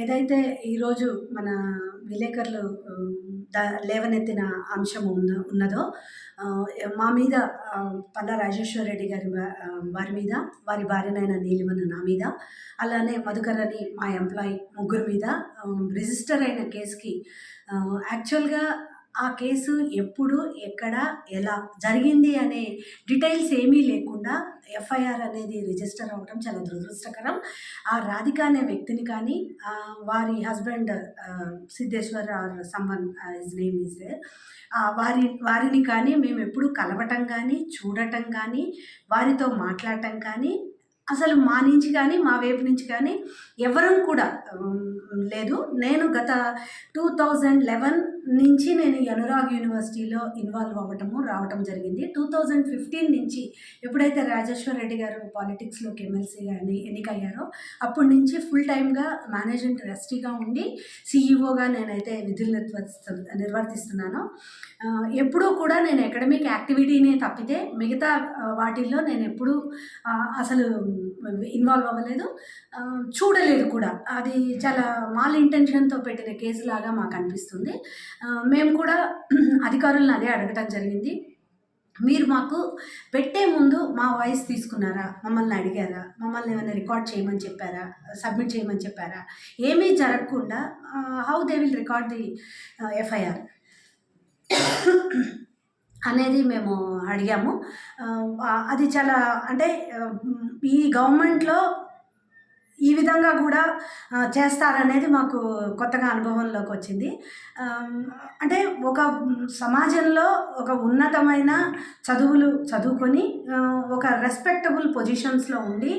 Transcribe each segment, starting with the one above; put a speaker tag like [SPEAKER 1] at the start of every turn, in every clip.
[SPEAKER 1] ఏదైతే ఈరోజు మన విలేకరులు లేవనెత్తిన అంశం ఉన్న ఉన్నదో మా మీద పల్లా రాజేశ్వర రెడ్డి గారి వారి మీద, వారి భార్యనైన నీలిమన్న నా మీద, అలానే మధుకర్ అని మా ఎంప్లాయ్ ముగ్గురు మీద రిజిస్టర్ అయిన కేసుకి యాక్చువల్‌గా ఆ కేసు ఎప్పుడు, ఎక్కడ, ఎలా జరిగింది అనే డీటెయిల్స్ ఏమీ లేకుండా ఎఫ్ఐఆర్ అనేది రిజిస్టర్ అవ్వడం చాలా దురదృష్టకరం. ఆ రాధిక అనే వ్యక్తిని కానీ వారి husband Siddheshwar or someone his name is వారి వారిని కానీ మేము ఎప్పుడు కలవటం కానీ చూడటం కానీ వారితో మాట్లాడటం కానీ, అసలు మా నుంచి కానీ, మా వైపు నుంచి కానీ ఎవ్వరం కూడా లేదు. నేను గత 2011 నుంచి నేను అనురాగ్ యూనివర్సిటీలో ఇన్వాల్వ్ అవ్వటము, రావటం జరిగింది. 2015 నుంచి ఎప్పుడైతే రాజేశ్వర్ రెడ్డి గారు పాలిటిక్స్‌లోకి ఎమ్మెల్సీ అని ఎన్నికయ్యారో, అప్పటి నుంచి ఫుల్ టైమ్‌గా మేనేజింగ్ ట్రస్టీగా ఉండి, సీఈఓగా నేనైతే విధులు నిర్వర్తిస్తు నిర్వర్తిస్తున్నాను. ఎప్పుడూ కూడా నేను అకాడమిక్ యాక్టివిటీనే తప్పితే మిగతా వాటిల్లో నేను ఎప్పుడూ అసలు ఇన్వాల్వ్ అవ్వలేదు. చూడలేదు కూడా. అది చాలా మాల్ ఇంటెన్షన్‌తో పెట్టిన కేసులాగా మాకు అనిపిస్తుంది మేము కూడా అధికారులను అదే అడగటం జరిగింది. మీరు మాకు పెట్టే ముందు మా వాయిస్ తీసుకున్నారా? మమ్మల్ని అడిగారా? మమ్మల్ని ఏమైనా రికార్డ్ చేయమని చెప్పారా? సబ్మిట్ చేయమని చెప్పారా? ఏమీ జరగకుండా how they will record the FIR అనేది మేము అడిగాము. అది చాలా అంటే ఈ గవర్నమెంట్‌లో ఈ విధంగా కూడా చేస్తారనేది మాకు కొత్తగా అనుభవంలోకి వచ్చింది అంటే ఒక సమాజంలో ఒక ఉన్నతమైన చదువులు చదువుకొని ఒక రెస్పెక్టబుల్ పొజిషన్స్‌లో ఉండి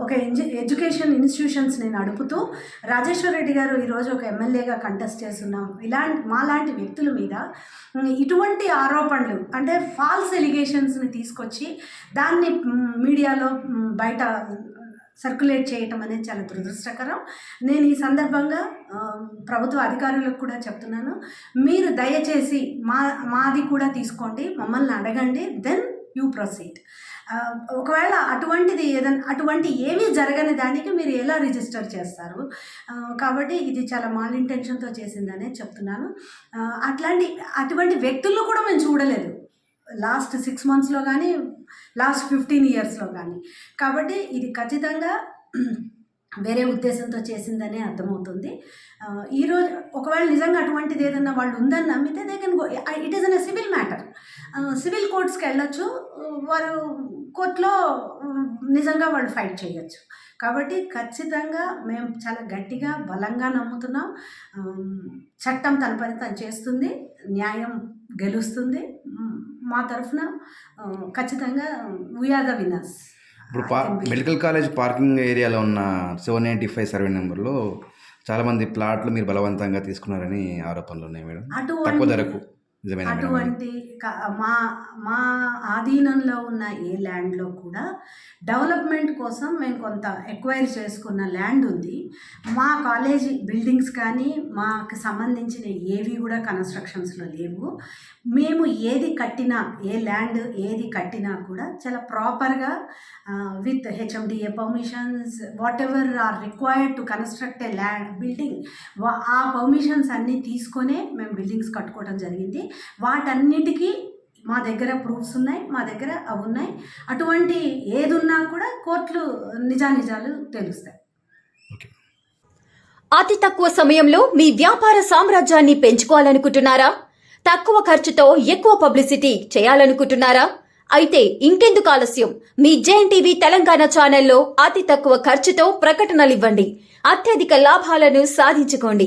[SPEAKER 1] ఒక ఎంజు ఎడ్యుకేషన్ ఇన్‌స్టిట్యూషన్స్‌ని నడుపుతూ రాజేశ్వర్ రెడ్డి గారు ఈరోజు ఒక ఎమ్మెల్యేగా కంటెస్ట్ చేస్తున్నాం. ఇలాంటి మాలాంటి వ్యక్తుల మీద ఇటువంటి ఆరోపణలు అంటే ఫాల్స్ ఎలిగేషన్స్‌ని తీసుకొచ్చి దాన్ని మీడియాలో బయట సర్క్యులేట్ చేయటం అనేది చాలా దురదృష్టకరం. నేను ఈ సందర్భంగా ప్రభుత్వ అధికారులకు కూడా చెప్తున్నాను. మీరు దయచేసి మా మాది కూడా తీసుకోండి. మమ్మల్ని అడగండి. Then you proceed. ఒకవేళ అటువంటిది ఏదైనా అటువంటి ఏమీ జరగని దానికి మీరు ఎలా రిజిస్టర్ చేస్తారు? కాబట్టి ఇది చాలా మాల్ ఇంటెన్షన్‌తో చేసిందనే చెప్తున్నాను. అట్లాంటి అటువంటి వ్యక్తులను కూడా మేము చూడలేదు. లాస్ట్ సిక్స్ మంత్స్‌లో కానీ లాస్ట్ 15 ఇయర్స్‌లో కానీ కాబట్టి ఇది ఖచ్చితంగా వేరే ఉద్దేశంతో చేసిందనే అర్థమవుతుంది. ఈరోజు ఒకవేళ నిజంగా అటువంటిది ఏదన్నా వాళ్ళు ఉందని నమ్మితే they can go it is an a civil matter. Civil కోర్ట్స్కి వెళ్ళొచ్చు వారు కోర్ట్‌లో నిజంగా వాళ్ళు ఫైట్ చేయొచ్చు. కాబట్టి ఖచ్చితంగా మేము చాలా గట్టిగా, బలంగా నమ్ముతున్నాం. చట్టం తన పని తను చేస్తుంది. న్యాయం గెలుస్తుంది. మా తరఫున ఖచ్చితంగా వి ఆర్ ద విన్నర్స్.
[SPEAKER 2] ఇప్పుడు పా. మెడికల్ కాలేజ్ పార్కింగ్ ఏరియాలో ఉన్న 785 సర్వే నంబర్‌లో చాలామంది ప్లాట్లు మీరు బలవంతంగా తీసుకున్నారని ఆరోపణలున్నాయి మేడం. తక్కువ ధరకు.
[SPEAKER 1] అటువంటి మా మా ఆధీనంలో ఉన్న ఏ ల్యాండ్‌లో కూడా డెవలప్‌మెంట్ కోసం మేము కొంత ఎక్వైర్ చేసుకున్న ల్యాండ్ ఉంది. మా కాలేజీ బిల్డింగ్స్ కానీ, మాకు సంబంధించిన ఏవి కూడా కన్‌స్ట్రక్షన్స్‌లో లేవు. మేము ఏది కట్టినా, ఏ ల్యాండ్ ఏది కట్టినా కూడా చాలా ప్రాపర్‌గా with HMDA permissions whatever are required to construct a land building ఆ పర్మిషన్స్ అన్నీ తీసుకొనే మేము బిల్డింగ్స్ కట్టుకోవడం జరిగింది. వాటన్నిటికి మా దగ్గర ప్రూఫ్స్ ఉన్నాయి. మా దగ్గర అవున్నాయి. అటువంటి ఏదున్నా కూడా కోర్టులు నిజానిజాలు తేలుస్తాయి.
[SPEAKER 2] ఓకే.
[SPEAKER 3] అతి తక్కువ సమయంలో మీ వ్యాపార సామ్రాజ్యాన్ని పెంచుకోవాలనుకుంటున్నారా? తక్కువ ఖర్చుతో ఎక్కువ పబ్లిసిటీ చేయాలనుకుంటున్నారా? అయితే ఇంకెందుకు ఆలస్యం మీ జేఎన్ టీవీ తెలంగాణ ఛానల్లో అతి తక్కువ ఖర్చుతో ప్రకటనలివ్వండి అత్యధిక లాభాలను సాధించుకోండి